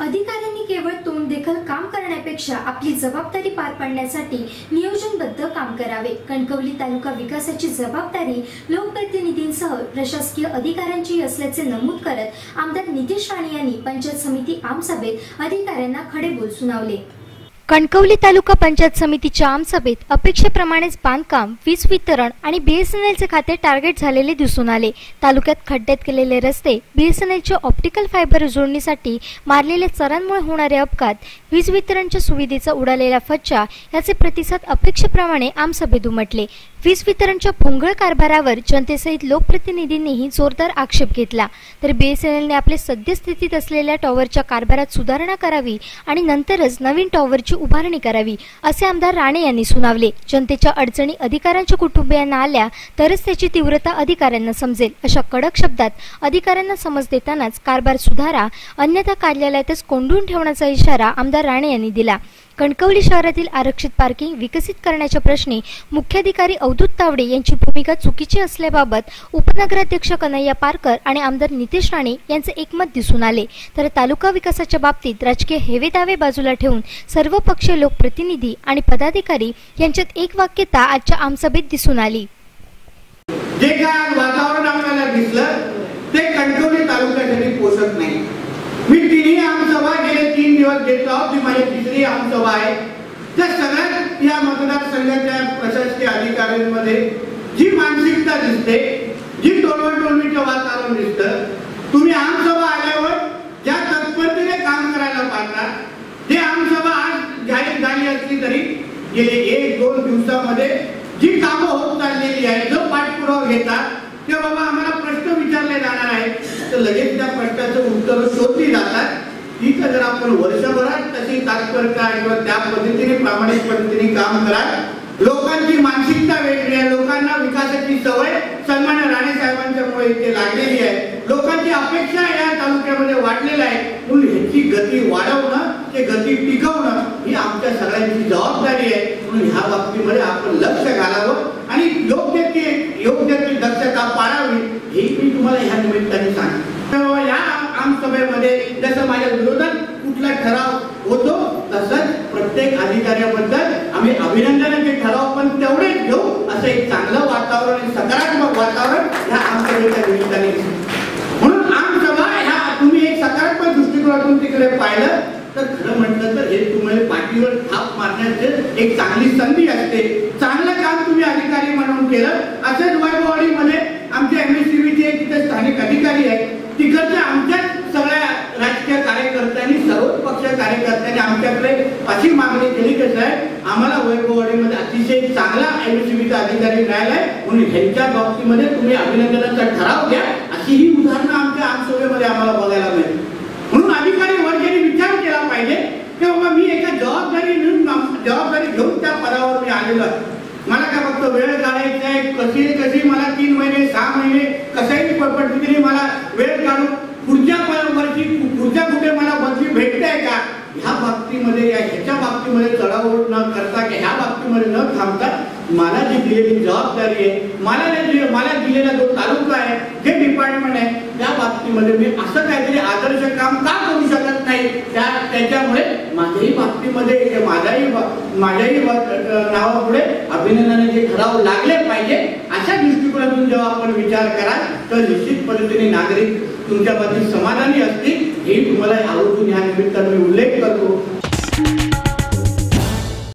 अधिकाऱ्यांनी केवळ तोंड देखल काम करण्यापेक्षा आपली जबाबदारी पार पाडण्यासाठी नियोजनबद्ध काम करावे. कणकवली तालुका विकासाची जबाबदारी लोकप्रतिनिधींसह प्रशासकीय अधिकाऱ्यांची असल्याचे नमूद करत आमदार नितेश राणे यांनी पंचायत समिती आमसभेत अधिकाऱ्यांना खडे बोल सुनावले कणकवली तालुका पंचायत समितीच्या आमसभेत अपेक्षेप्रमाणेच बांधकाम वीज वितरण आणि बीएसएनएलचे खाते टार्गेट झालेले दिसून आले. तालुक्यात खड्ड्यात केलेले रस्ते बीएसएनएलच्या ऑप्टिकल फायबर जोडणीसाठी मारलेल्या चरांमुळे होणारे अपघात वीज वितरणच्या सुविधेचा उडालेला फच्चा याचे प्रतिसाद अपेक्षेप्रमाणे आमसभेत उमटले. वीज वितरणच्या भोंगळ कारभारावर जनतेसहित लोकप्रतिनिधींनीही जोरदार आक्षेप घेतला. तर बीएसएनएलने आपल्या सद्यस्थितीत असलेल्या टॉवरच्या कारभारात सुधारणा करावी आणि नंतरच नवीन टॉवरची उभारणी करावी असे आमदार राणे यांनी सुनावले. जनतेच्या अडचणी अधिकाऱ्यांच्या कुटुंबियांना आल्या तरच त्याची तीव्रता अधिकाऱ्यांना समजेल अशा कडक शब्दात अधिकाऱ्यांना समज देतानाच कारभार सुधारा अन्यथा कार्यालयातच कोंडून ठेवण्याचा इशारा आमदार राणे यांनी दिला. कणकवली शहरातील आरक्षित पार्किंग विकसित करण्याच्या प्रश्नी मुख्याधिकारी अवधूत तावडे यांची भूमिका चुकीची असल्याबाबत उपनगराध्यक्ष कन्हैया पारकर आणि आमदार नितेश राणे यांचे एकमत दिसून आले. तर तालुका विकासाच्या बाबतीत राजकीय हेवेदावे बाजूला ठेवून सर्व पक्षीय लोकप्रतिनिधी आणि पदाधिकारी यांच्यात एक वाक्यता आजच्या आमसभेत दिसून आली जे काय आज वातावरण आपल्याला दिसलं ते कणकवली तालुक्यासाठी पोषक नाही मी तिन्ही आमसभा गेले घेतो आहोत जी माझी तिसरी आमसभा आहे. त्या सगळ्यात या मतदारसंघाच्या प्रशासकीय अधिकाऱ्यांमध्ये जी मानसिकता दिसते जी टोलवटोलवीचं वातावरण दिसतं तुम्ही आमसभा आल्यावर ज्या तत्परतेने काम करायला पाहता ते आमसभा आज जाहीर झाली असली तरी गेली एक दोन दिवसामध्ये जी कामं होत चाललेली आहे जो पाठपुरावा घेतात ते बाबा आम्हाला प्रश्न विचारले जाणार आहेत. तर लगेच त्या प्रश्नाचं उत्तर शोधली जातात. ही जर आपण वर्षभरात तशी तात्परता किंवा त्या पद्धतीने प्रामाणिक पद्धतीने काम कराल लोकांची मानसिकता वेगळी आहे लोकांना विकासाची सवय सन्मान्य राणे साहेबांच्यामुळे इथे लागलेली आहे. लोकांची अपेक्षा या तालुक्यामध्ये वाढलेल्या आहे. म्हणून ह्याची गती वाढवणं ते गती टिकवणं ही आमच्या सगळ्यांची जबाबदारी आहे. म्हणून ह्या बाबतीमध्ये आपण लक्ष घालावं आणि योग्य ती योग्य ती दक्षता पाळावी हे मी तुम्हाला ह्या निमित्ताने सांगतो या आमसभेमध्ये जसं माझ्या विरोधात कुठला ठराव होतो तसंच प्रत्येक अधिकाऱ्याबद्दल आम्ही अभिनंदनाचे ठराव पण तेवढेच घेऊ असं एक चांगलं वातावरण आणि सकारात्मक वातावरण ह्या आमच्या निमित्ताने म्हणून आमसभा ह्या तुम्ही एक सकारात्मक दृष्टिकोनातून तिकडे पाहिलं तर खरं म्हटलं तर हे तुम्हाला पाठीवर थाप मारण्याचे एक चांगली संधी असते चांगलं काम तुम्ही अधिकारी म्हणून केलं असंच वैभववाडीमध्ये आमच्या एम एस चे तिथे स्थानिक अधिकारी आहेत तिकडच्या आमच्या सगळ्या राजकीय कार्यकर्त्यांनी सर्वच पक्ष कार्यकर्त्यांनी आमच्याकडे अशी मागणी केली कसं आहे आम्हाला वैभववाडीमध्ये अतिशय चांगला एम अधिकारी न्यायालय म्हणून ह्यांच्या बाबतीमध्ये तुम्ही अभिनंदनाचा ठराव घ्या. अशी ही उदाहरणं आमच्या आमसभेमध्ये आम्हाला बघायला मिळेल म्हणून अधिकारी वर्गाने विचार केला पाहिजे की बाबा मी एका जबाबदारी घेऊन जबाबदारी घेऊन त्या पदावर मी आलेलो आहे. मला काय फक्त वेळ काढायचा आहे? कशी कशी मला तीन महिने सहा महिने कशाही पद्धतीने मला वेळ काढून पुढच्या वर्षी पुढच्या कुठे मला बदली भेटते का? ह्या बाबतीमध्ये या ह्याच्या बाबतीमध्ये चढाव न करता की ह्या बाबतीमध्ये न थांबता मला जी दिलेली जबाबदारी आहे. मला जे मला दिलेला जो तालुका आहे जे डिपार्टमेंट आहे त्या बाबतीमध्ये मी असं काहीतरी आदर्श काम का करू शकत नाही? त्या त्याच्यामुळे माझ्याही बाबतीमध्ये माझ्याही माझ्याही नावापुढे अभिनंदनाने जे ठराव लागले पाहिजे. अशा दृष्टिकोनातून जेव्हा आपण विचार कराल तर निश्चित पद्धतीने नागरिक तुमच्या बाबतीत समाधानी असतील हे तुम्हाला आवर्जून या निमित्ताने उल्लेख करतो.